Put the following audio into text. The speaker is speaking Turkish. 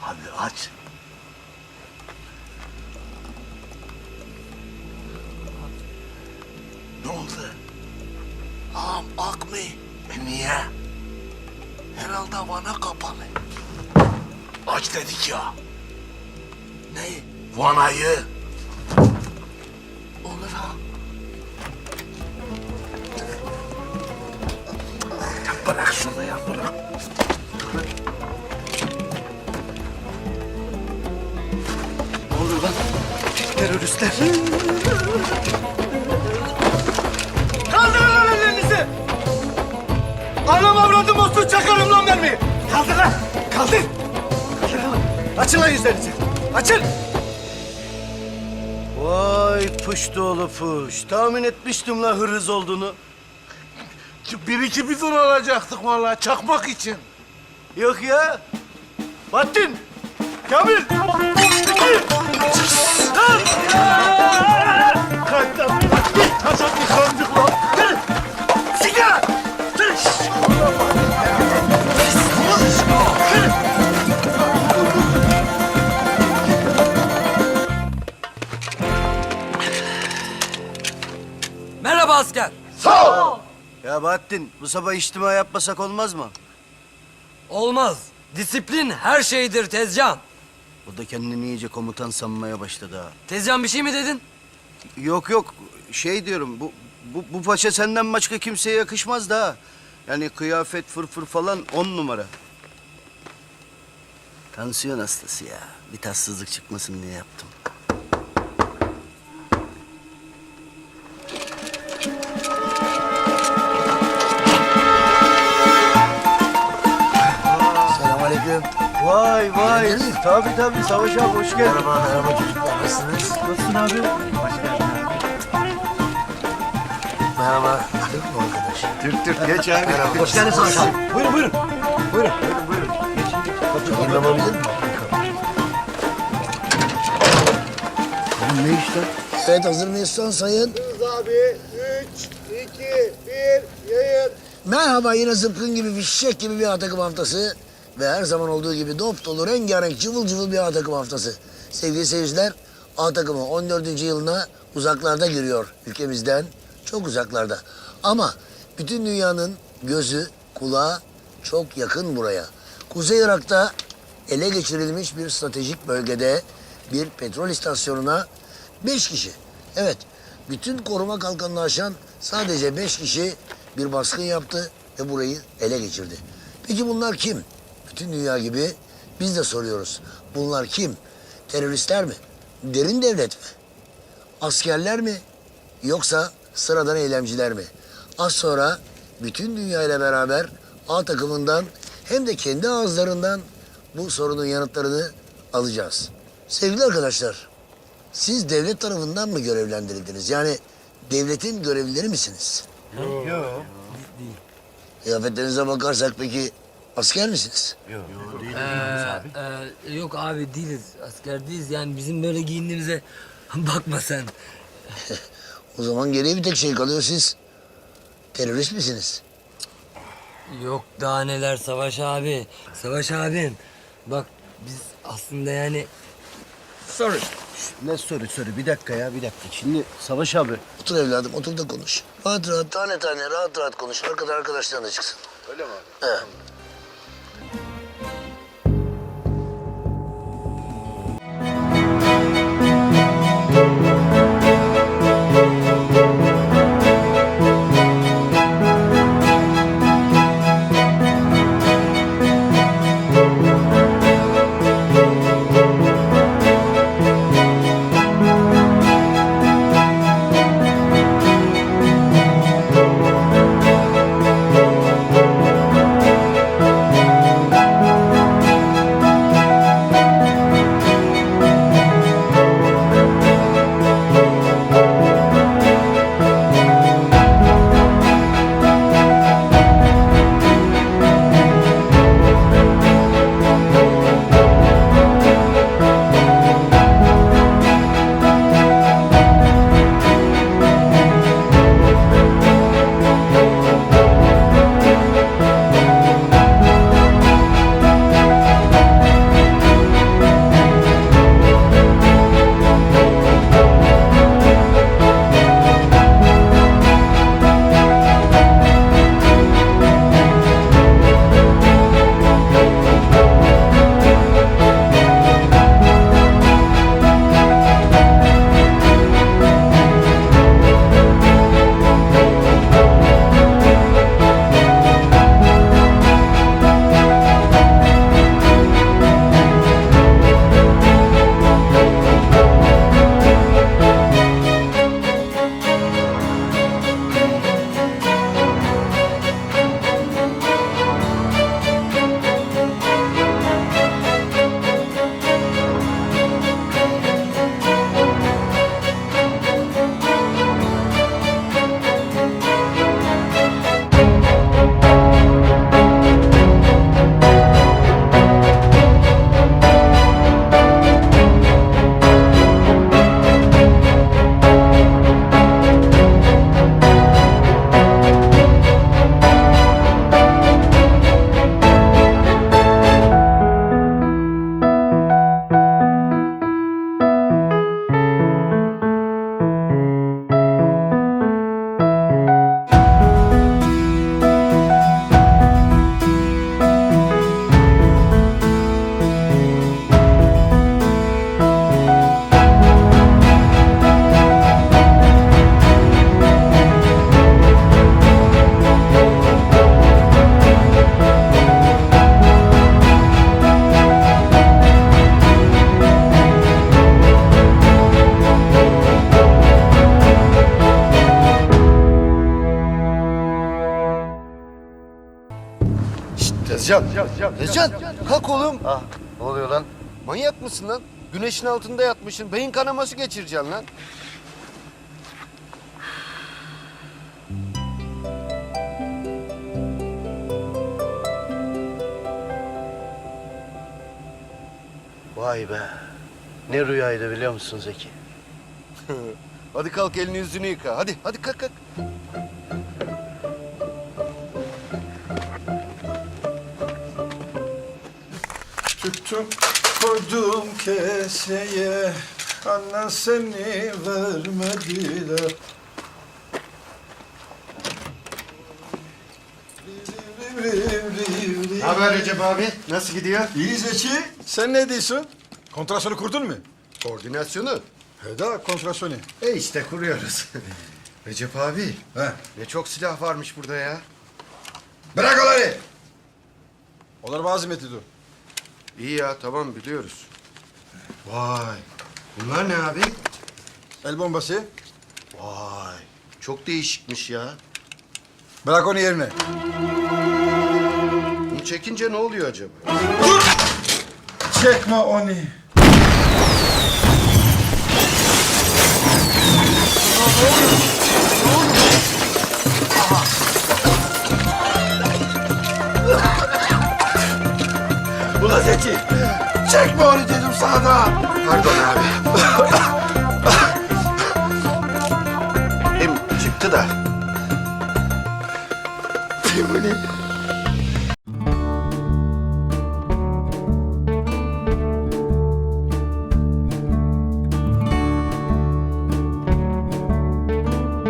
Hadi aç. Ne oldu? Ağam akmıyor. E niye? Herhalde kapalı. Aç dedik ya. Ne? Vanayı. Olur ha. Ya bırak şunu ya bırak. Ne oluyor lan? Teröristler. Kaldırın lan ellerinizi! Anam avradım olsun çakarım lan mermiyi! Kaldır lan! Kaldır! Kaldır lan! Açın lan yüzlerinizi! Açın! Vay puştoğlu puş. Tahmin etmiştim la hırız olduğunu. Bir iki bidon alacaktık vallahi çakmak için. Yok ya. Battin. Kamil. Sigara! Merhaba Ya Bahattin bu sabah içtima yapmasak olmaz mı? Olmaz. Disiplin her şeydir Tezcan. O da kendini iyice komutan sanmaya başladı ha. Tezcan bir şey mi dedin? Yok yok şey diyorum bu bu, bu paşa senden başka kimseye yakışmaz da. ha. Yani kıyafet fırfır falan on numara. Tansiyon hastası ya. Bir tatsızlık çıkmasın diye yaptım. Vay vay. Tabii tabii Savaş abi hoş geldin. Merhaba, merhaba çocuklar. Nasılsınız? Nasılsın abi? Merhaba. Türk mü arkadaş? Türk Türk geç abi. Merhaba. Hoş geldin Savaş abi. Buyurun buyurun. Buyurun. Yemeğimi alabilir miyim? Oğlum ne işte? Evet, hazır mıyız son sayın? Abi, üç, iki, bir, yayın. Merhaba, yine zıpkın gibi, fişek gibi bir A takım haftası. Ve her zaman olduğu gibi dop dolu, rengarenk, cıvıl cıvıl bir A takım haftası. Sevgili seyirciler, A takımı 14. yılına uzaklarda giriyor ülkemizden. Çok uzaklarda. Ama bütün dünyanın gözü, kulağı çok yakın buraya. Kuzey Irak'ta ele geçirilmiş bir stratejik bölgede bir petrol istasyonuna beş kişi. Evet, bütün koruma kalkanını aşan sadece beş kişi bir baskın yaptı ve burayı ele geçirdi. Peki bunlar kim? Bütün dünya gibi biz de soruyoruz. Bunlar kim? Teröristler mi? Derin devlet mi? Askerler mi? Yoksa sıradan eylemciler mi? Az sonra bütün dünya ile beraber A takımından hem de kendi ağızlarından bu sorunun yanıtlarını alacağız. Sevgili arkadaşlar, siz devlet tarafından mı görevlendirildiniz? Yani devletin görevlileri misiniz? Yok. Kıyafetlerinize bakarsak peki asker misiniz? Ee, yok abi değiliz. Asker değiliz. Yani bizim böyle giyindiğimize bakma sen. O zaman geriye bir tek şey kalıyor siz. Terörist misiniz? Yok daha neler Savaş abi. Savaş abim. Bak biz aslında yani... Sorry. Ne soru soru bir dakika ya bir dakika. Şimdi Savaş abi. Otur evladım, otur da konuş. Rahat rahat, tane tane, rahat rahat konuş. Arkada arkadaşların da çıksın. Öyle mi abi? He. Tezcan. Tezcan kalk oğlum. Ah ne oluyor lan? Manyak mısın lan? Güneşin altında yatmışsın. Beyin kanaması geçireceksin lan. Vay be. Ne rüyaydı biliyor musun Zeki? hadi kalk elini yüzünü yıka. Hadi hadi kalk kalk. Tüktüm koydum keseye Annen seni vermediler Ne haber Recep abi? Nasıl gidiyor? İyi Zeki, sen ne diyorsun? Kontrasyonu kurdun mu? Koordinasyonu. He da kontrasyonu. E işte kuruyoruz. Recep abi. He. Ne çok silah varmış burada ya. Bırak onları! Onlar bazı metidu. İyi ya tamam biliyoruz. Vay. Bunlar ne abi? El bombası. Vay. Çok değişikmiş ya. Bırak onu yerine. Bunu çekince ne oluyor acaba? Çekme onu. Çekme onu dedim sana da. Pardon abi. Hem çıktı da. Emine.